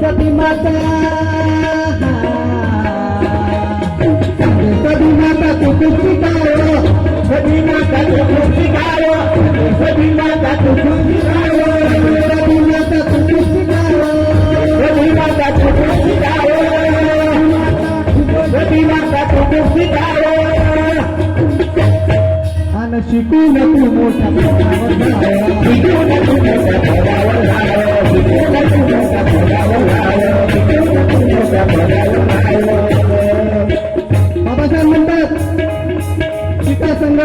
सती माता सती माता तू कुस्ती गायो सती माता तू कुस्ती गायो सती माता तू कुस्ती गायो सती माता तू कुस्ती गायो सती माता तू कुस्ती गायो सती माता तू कुस्ती गायो आणि शिकून तू मोठा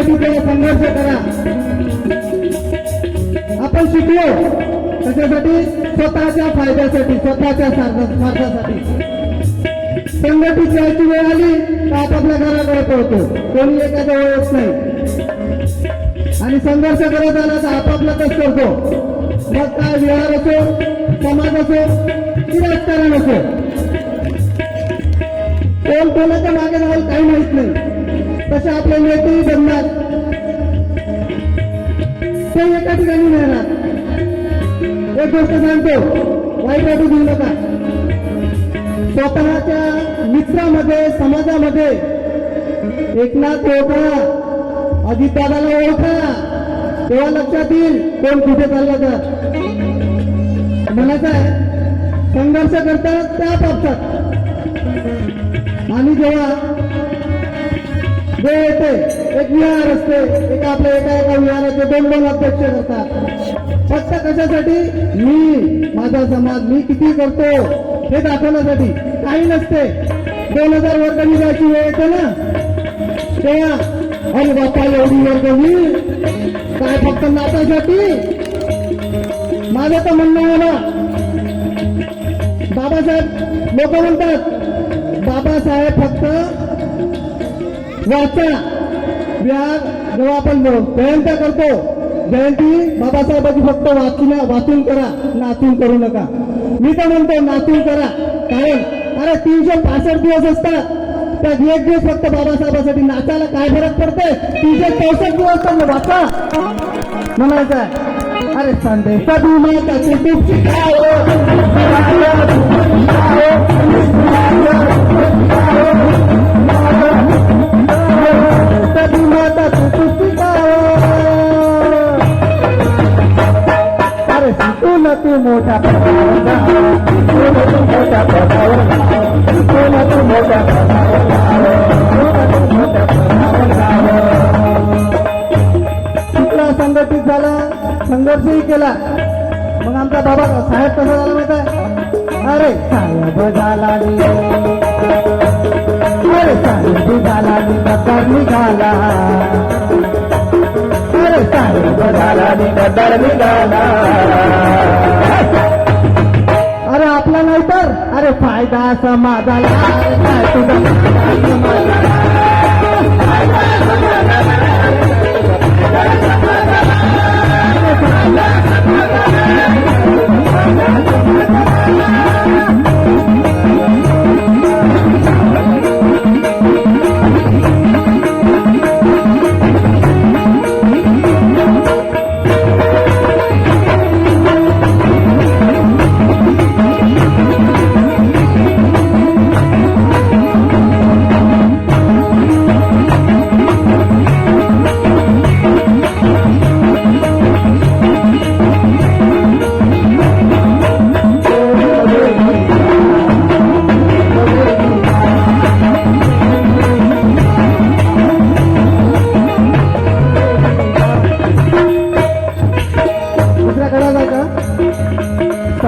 शिका करा संघर्ष करा. आपण शिकलो त्याच्यासाठी स्वतःच्या फायद्यासाठी स्वतःच्या स्वार्थासाठी. संघटित जायची वेळ आली तर आपापल्या घराकडे पळतो. कोणी एखाद्या ओळख नाही. आणि संघर्ष करत आला तर आपापलाच करतो. मग काय विहार असो समाज असो की राजकारण असो. कोण कोणाच्या मागे राहील काही माहीत नाही. तसे आपले नेतेही बनणार. ते एका ठिकाणी मिळणार. एक गोष्ट सांगतो वाईट वाटू देऊ नका. स्वतःच्या मित्रामध्ये समाजामध्ये एकनाथ ओळखा अजितदादाला ओळखा. तेव्हा लक्षात येईल कोण कुठे चाललं तर. म्हणायचं आहे संघर्ष करतात त्या पापतात आणि जेव्हा जे येते एक विहार असते एक आपल्या एका एका विहाराचे दोन दोन अध्यक्ष असतात. फक्त कशासाठी? मी माझा समाज मी किती करतो हे दाखवण्यासाठी. काही नसते. दोन हजार वर्गणी जायची वेळ येते ना? तेव्हा अरे बाप्पा एवढी वर्गणी काय फक्त नातासाठी? माझं तर म्हणणं आहे ना. बाबासाहेब लोक म्हणतात बाबासाहेब फक्त वाचा विहार जेव्हा आपण जयंत्या करतो जयंती बाबासाहेबाची फक्त वाचून वाचून करा नाचून करू नका. मी तर म्हणतो नाचून करा. कारण अरे तीनशे पासष्ट दिवस असतात. त्यात एक दिवस फक्त बाबासाहेबासाठी नाचायला काय फरक पडते तीनशे चौसष्ट दिवस तर वाचा. म्हणायचं आहे. अरे संदेश माता पदावर जा. मोठा तू मोठ्या पदावर जा. शिकला संघटित झाला संघर्षही केला. मग आमचा बाबा साहेब कसा झाला माहीत आहे? अरे साहेब झाला अरे साहेब झाला निघाला. अरे आपला नाही तर अरे फायदा समाजाला अरे काय समाजाला?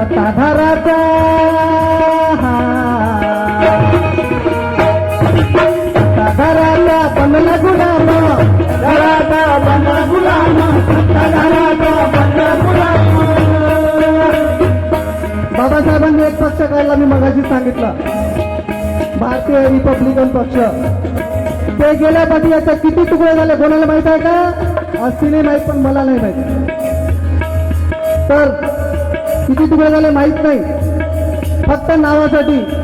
साधा राजा बनला गुलाम घराचा बनला गुलाम बनला गुलाम. बाबासाहेबांनी एक पक्ष काढला मी मगाशी सांगितलं. भारतीय रिपब्लिकन पक्ष. ते गेल्या पाठी आता किती तुकडे झाले कोणाला माहीत आहे का? असतील माहीत पण मला नाही माहीत. तर किती तुकडे झाले माहीत नाही. फक्त नावासाठी.